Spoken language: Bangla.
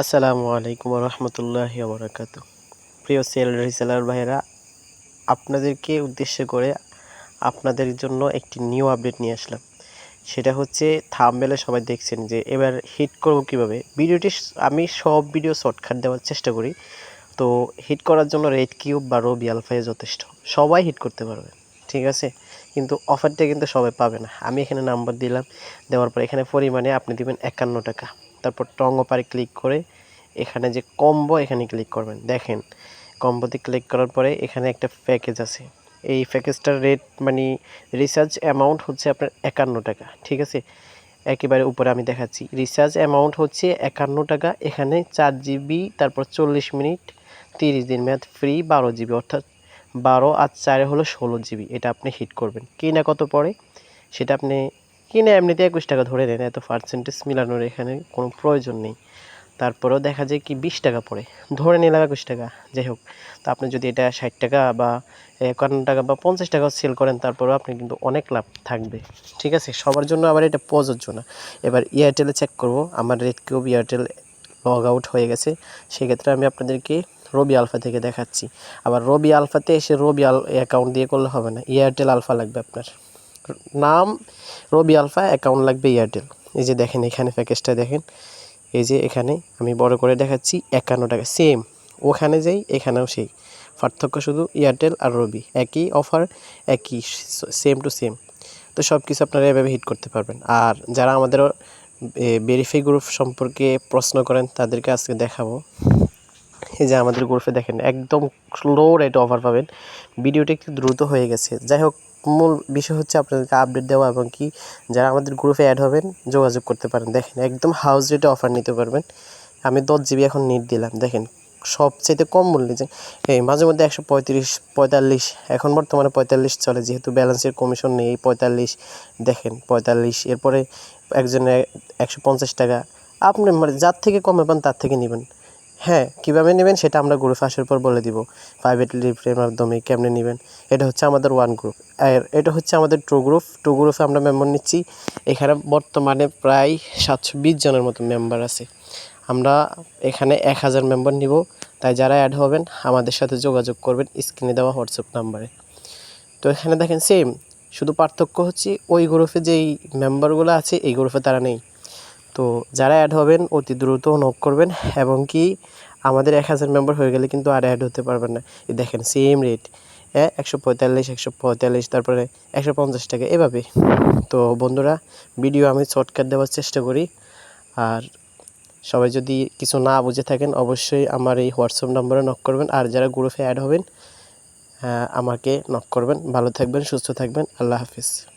আসসালামু আলাইকুম রহমতুল্লাহি বরাকাতু প্রিয় সেল রিসেলার ভাইয়েরা, আপনাদেরকে উদ্দেশ্য করে আপনাদের জন্য একটি নিউ আপডেট নিয়ে আসলাম। সেটা হচ্ছে থামবেলে সবাই দেখছেন যে এবার হিট করব কীভাবে? ভিডিওটি আমি সব ভিডিও শর্টকাট দেওয়ার চেষ্টা করি। তো হিট করার জন্য রেড কিউব বা রবি আলফাই যথেষ্ট। সবাই হিট করতে পারবে, ঠিক আছে? কিন্তু অফারটা কিন্তু সবাই পাবে না। আমি এখানে নাম্বার দিলাম, দেওয়ার পর এখানে পরিমাণে আপনি দিবেন একান্ন টাকা। তারপর টং ওপারে ক্লিক করে এখানে যে কম্বো এখানে ক্লিক করবেন। দেখেন কম্বোতে ক্লিক করার পরে এখানে একটা প্যাকেজ আছে। এই প্যাকেজটার রেট মানে রিচার্জ অ্যামাউন্ট হচ্ছে আপনার একান্ন টাকা, ঠিক আছে? একেবারে উপরে আমি দেখাচ্ছি। রিচার্জ অ্যামাউন্ট হচ্ছে একান্ন টাকা, এখানে চার জিবি তারপর চল্লিশ মিনিট, তিরিশ দিন মেয়াদ ফ্রি বারো জিবি অর্থাৎ বারো আর চারে হলো ষোলো জিবি এটা আপনি হিট করবেন। কিনা কত পড়ে? সেটা আপনি কিনে এমনিতে একুশ টাকা ধরে নেন এত পার্সেন্টেজ মিলানোর এখানে কোনো প্রয়োজন নেই। তারপরেও দেখা যায় কি বিশ টাকা পড়ে, ধরে নিলাম একুশ টাকা, যাই হোক। তো আপনি যদি এটা ষাট টাকা বা একান্ন টাকা বা পঞ্চাশ টাকা সেল করেন, তারপরেও আপনি কিন্তু অনেক লাভ থাকবে। ঠিক আছে? সবার জন্য আবার এটা প্রযোজ্য না। এবার এয়ারটেলে চেক করব, আমার red cube Airtel log out হয়ে গেছে। সেক্ষেত্রে আমি আপনাদেরকে রবি আলফা থেকে দেখাচ্ছি। আবার রবি আলফাতে এসে রবি আল অ্যাকাউন্ট দিয়ে করলে হবে না এয়ারটেল আলফা লাগবে আপনার। নাম রবি আলফা অ্যাকাউন্ট লাগবে এয়ারটেল এই যে দেখেন, এখানে প্যাকেজটা দেখেন। এই যে এখানে আমি বড় করে দেখাচ্ছি, একান্ন টাকা। সেম ওখানে যাই, এখানেও সেই। পার্থক্য শুধু এয়ারটেল আর রবি। একই অফার একই সেম টু সেম তো সব কিছু আপনারা এভাবে হিট করতে পারবেন। আর যারা আমাদের ভেরিফাই গ্রুপ সম্পর্কে প্রশ্ন করেন, তাদেরকে আজকে দেখাবো। এই যে আমাদের গ্রুপে দেখেন, একদম স্লো রেট অফার পাবেন। ভিডিওটা একটু দ্রুত হয়ে গেছে। যাই হোক মূল বিষয় হচ্ছে আপনাদেরকে আপডেট দেওয়া এবং কি যারা আমাদের গ্রুপে অ্যাড হবেন, যোগাযোগ করতে পারেন। দেখেন, একদম হাউস রেটে অফার নিতে পারবেন, আমি দশ জিবি এখন নিট দিলাম। দেখেন সবচেয়ে কম মূল্যে যে, এই মাঝে মধ্যে একশো পঁয়ত্রিশ, পঁয়তাল্লিশ, এখন বর্তমানে পঁয়তাল্লিশ চলে, যেহেতু ব্যালেন্সের কমিশন নেই পঁয়তাল্লিশ, দেখেন, পঁয়তাল্লিশ, এরপরে একজনে একশো পঞ্চাশ টাকা, আপনি মানে যার থেকে কমে পান, তার থেকে নেবেন। হ্যাঁ কীভাবে নেবেন সেটা আমরা গ্রুপে আসার পর বলে দিব। প্রাইভেট লিফটের মাধ্যমে কেমনে নেবেন, এটা হচ্ছে আমাদের ওয়ান গ্রুপ আর এটা হচ্ছে আমাদের টু গ্রুপ টু গ্রুপে আমরা মেম্বার নিচ্ছি, এখানে বর্তমানে প্রায় সাতশো বিশ জনের মতো মেম্বার আছে। আমরা এখানে এক হাজার মেম্বার নিব, তাই যারা অ্যাড হবেন, আমাদের সাথে যোগাযোগ করবেন স্ক্রিনে দেওয়া হোয়াটসঅ্যাপ নাম্বারে তো এখানে দেখেন সেম শুধু পার্থক্য হচ্ছে ওই গ্রুপে যেই মেম্বারগুলো আছে, এই গ্রুপে তারা নেই। তো যারা অ্যাড হবেন অতি দ্রুত নক করবেন এবং কি আমাদের এক হাজার মেম্বার হয়ে গেলে কিন্তু আর অ্যাড হতে পারবেন না। দেখেন সেম রেট হ্যাঁ? একশো পঁয়তাল্লিশ একশো পঁয়তাল্লিশ তারপরে একশো পঞ্চাশ টাকা এভাবে। তো বন্ধুরা ভিডিও আমি শর্টকাট দেওয়ার চেষ্টা করি। আর সবাই যদি কিছু না বুঝে থাকেন অবশ্যই আমার এই হোয়াটসঅ্যাপ নম্বরে নক করবেন। আর যারা গ্রুপে অ্যাড হবেন আহ, আমাকে নক করবেন। ভালো থাকবেন সুস্থ থাকবেন। আল্লাহ হাফিজ।